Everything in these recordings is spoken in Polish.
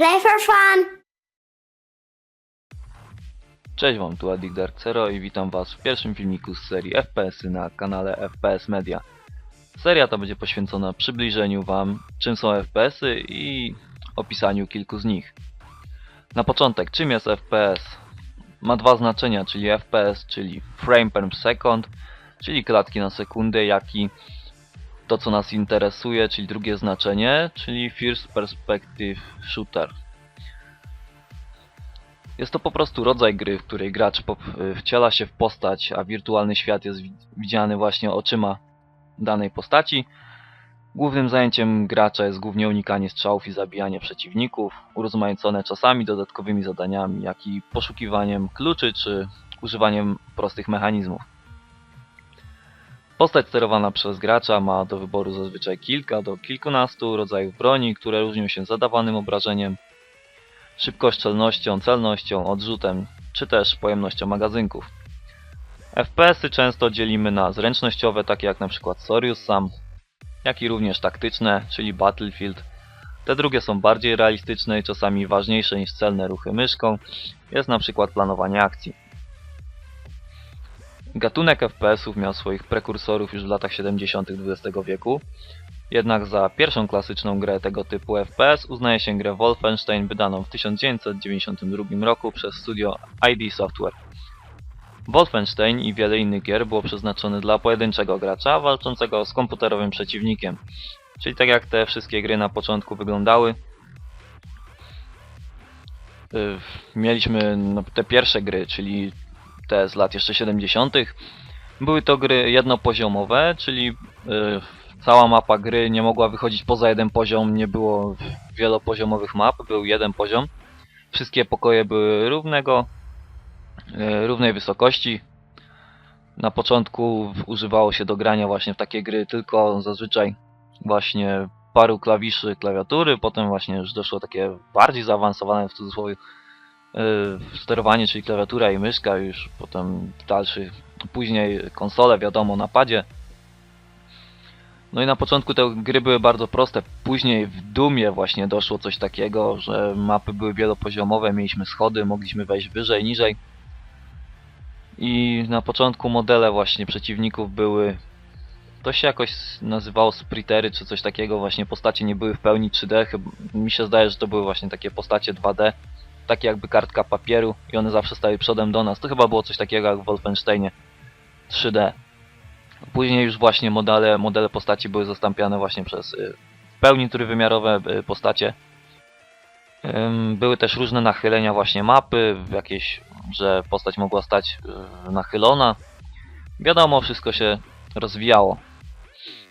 Play for fun! Cześć wam, tu Adik Dark Zero i witam was w pierwszym filmiku z serii FPS-y na kanale FPS Media. Seria ta będzie poświęcona przybliżeniu wam czym są FPS-y i opisaniu kilku z nich. Na początek, czym jest FPS? Ma dwa znaczenia, czyli FPS, czyli frame per second, czyli klatki na sekundę, jak i to co nas interesuje, czyli drugie znaczenie, czyli first perspective shooter. Jest to po prostu rodzaj gry, w której gracz wciela się w postać, a wirtualny świat jest wi- widziany właśnie oczyma danej postaci. Głównym zajęciem gracza jest głównie unikanie strzałów i zabijanie przeciwników, urozmaicone czasami dodatkowymi zadaniami, jak i poszukiwaniem kluczy czy używaniem prostych mechanizmów. Postać sterowana przez gracza ma do wyboru zazwyczaj kilka do kilkunastu rodzajów broni, które różnią się zadawanym obrażeniem, szybkoszczelnością, celnością, odrzutem, czy też pojemnością magazynków. FPS-y często dzielimy na zręcznościowe, takie jak np. Sorius Sam, jak i również taktyczne, czyli Battlefield. Te drugie są bardziej realistyczne i czasami ważniejsze niż celne ruchy myszką, jest np. planowanie akcji. Gatunek FPS-ów miał swoich prekursorów już w latach 70. XX wieku, jednak za pierwszą klasyczną grę tego typu FPS uznaje się grę Wolfenstein wydaną w 1992 roku przez studio ID Software. Wolfenstein i wiele innych gier było przeznaczone dla pojedynczego gracza walczącego z komputerowym przeciwnikiem. Czyli tak jak te wszystkie gry na początku wyglądały. Yy, Mieliśmy no, te pierwsze gry, czyli te z lat jeszcze 70. Były to gry jednopoziomowe, czyli yy, cała mapa gry nie mogła wychodzić poza jeden poziom, nie było wielopoziomowych map, był jeden poziom. Wszystkie pokoje były równego, e, równej wysokości. Na początku używało się do grania właśnie w takie gry tylko zazwyczaj właśnie paru klawiszy klawiatury, potem właśnie już doszło takie bardziej zaawansowane w cudzysłowie sterowanie, czyli klawiatura i myszka, już potem dalszy, później konsole, wiadomo, na padzie. No i na początku te gry były bardzo proste. Później w Dumie właśnie doszło coś takiego, że mapy były wielopoziomowe, mieliśmy schody, mogliśmy wejść wyżej, niżej. I na początku modele właśnie przeciwników były... To się jakoś nazywało spritery czy coś takiego, właśnie postacie nie były w pełni 3D, chyba mi się zdaje, że to były właśnie takie postacie 2D, takie jakby kartka papieru i one zawsze stały przodem do nas. To chyba było coś takiego jak w Wolfensteinie 3D. Później już właśnie modele, modele postaci były zastąpiane właśnie przez y, w pełni trójwymiarowe y, postacie. Były też różne nachylenia właśnie mapy, jakieś, że postać mogła stać y, nachylona. Wiadomo, wszystko się rozwijało.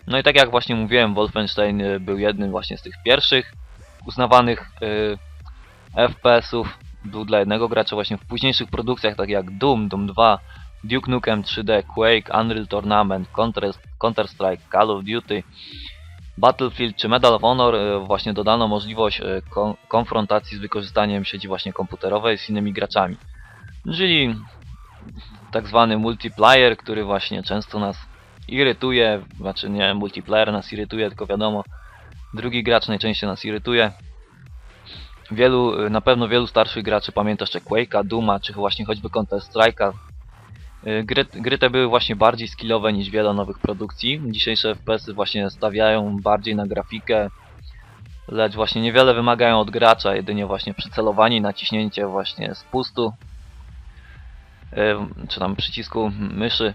No i tak jak właśnie mówiłem, Wolfenstein był jednym właśnie z tych pierwszych uznawanych FPS-ów. Był dla jednego gracza właśnie w późniejszych produkcjach, tak jak Doom, Doom 2, Duke Nukem 3D, Quake, Unreal Tournament, Counter- Counter-Strike, Call of Duty, Battlefield czy Medal of Honor e, właśnie dodano możliwość e, kon- konfrontacji z wykorzystaniem sieci właśnie komputerowej z innymi graczami. Czyli tak zwany multiplayer, który właśnie często nas irytuje, znaczy nie multiplayer nas irytuje, tylko wiadomo, drugi gracz najczęściej nas irytuje. Wielu, na pewno wielu starszych graczy pamięta jeszcze Quake'a, Dooma, czy właśnie choćby Counter-Strike'a, Y, Gry, gry te były właśnie bardziej skillowe niż wiele nowych produkcji. Dzisiejsze FPS-y właśnie stawiają bardziej na grafikę, lecz właśnie niewiele wymagają od gracza, jedynie właśnie przycelowanie i naciśnięcie właśnie spustu, y, czy tam przycisku myszy,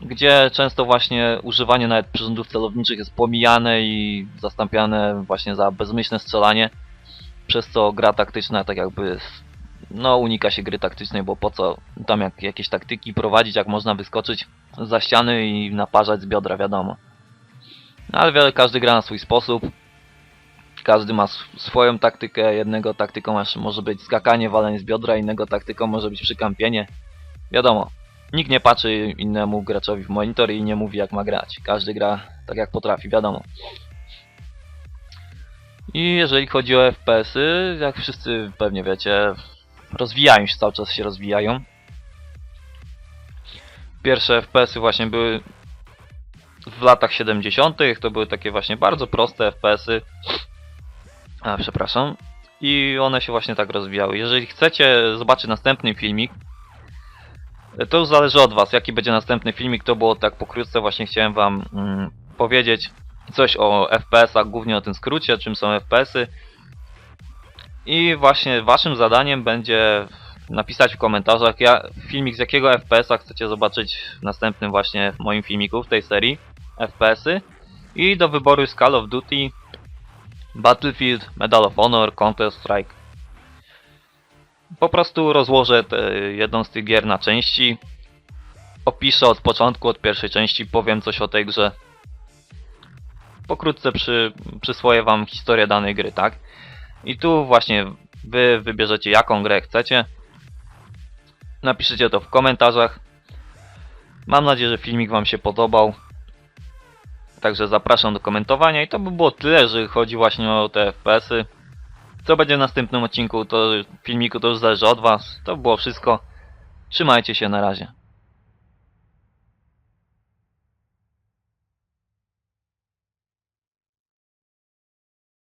gdzie często właśnie używanie nawet przyrządów celowniczych jest pomijane i zastąpiane właśnie za bezmyślne strzelanie, przez co gra taktyczna tak jakby no unika się gry taktycznej, bo po co tam jak, jakieś taktyki prowadzić, jak można wyskoczyć za ściany i naparzać z biodra, wiadomo. No ale wiele, każdy gra na swój sposób. Każdy ma sw- swoją taktykę. Jednego taktyką może być skakanie, walenie z biodra, innego taktyką może być przykampienie. Wiadomo, nikt nie patrzy innemu graczowi w monitor i nie mówi jak ma grać. Każdy gra tak jak potrafi, wiadomo. I jeżeli chodzi o FPS-y, jak wszyscy pewnie wiecie, rozwijają się, cały czas się rozwijają. Pierwsze FPS-y właśnie były w latach 70. To były takie właśnie bardzo proste FPS-y. A, przepraszam. I one się właśnie tak rozwijały. Jeżeli chcecie zobaczyć następny filmik, to już zależy od Was, jaki będzie następny filmik. To było tak pokrótce, właśnie chciałem Wam mm, powiedzieć coś o FPS-ach, głównie o tym skrócie, czym są FPS-y. I właśnie Waszym zadaniem będzie napisać w komentarzach ja, filmik z jakiego FPS-a chcecie zobaczyć w następnym właśnie moim filmiku w tej serii FPS-y. I do wyboru jest Call of Duty, Battlefield, Medal of Honor, Counter-Strike. Po prostu rozłożę te, jedną z tych gier na części. Opiszę od początku, od pierwszej części, powiem coś o tej grze. Pokrótce przy, przyswoję wam historię danej gry, tak? I tu właśnie wy wybierzecie jaką grę chcecie. Napiszcie to w komentarzach. Mam nadzieję, że filmik wam się podobał. Także zapraszam do komentowania i to by było tyle, jeżeli chodzi właśnie o te FPS-y. Co będzie w następnym odcinku, to filmiku to już zależy od was. To było wszystko. Trzymajcie się na razie.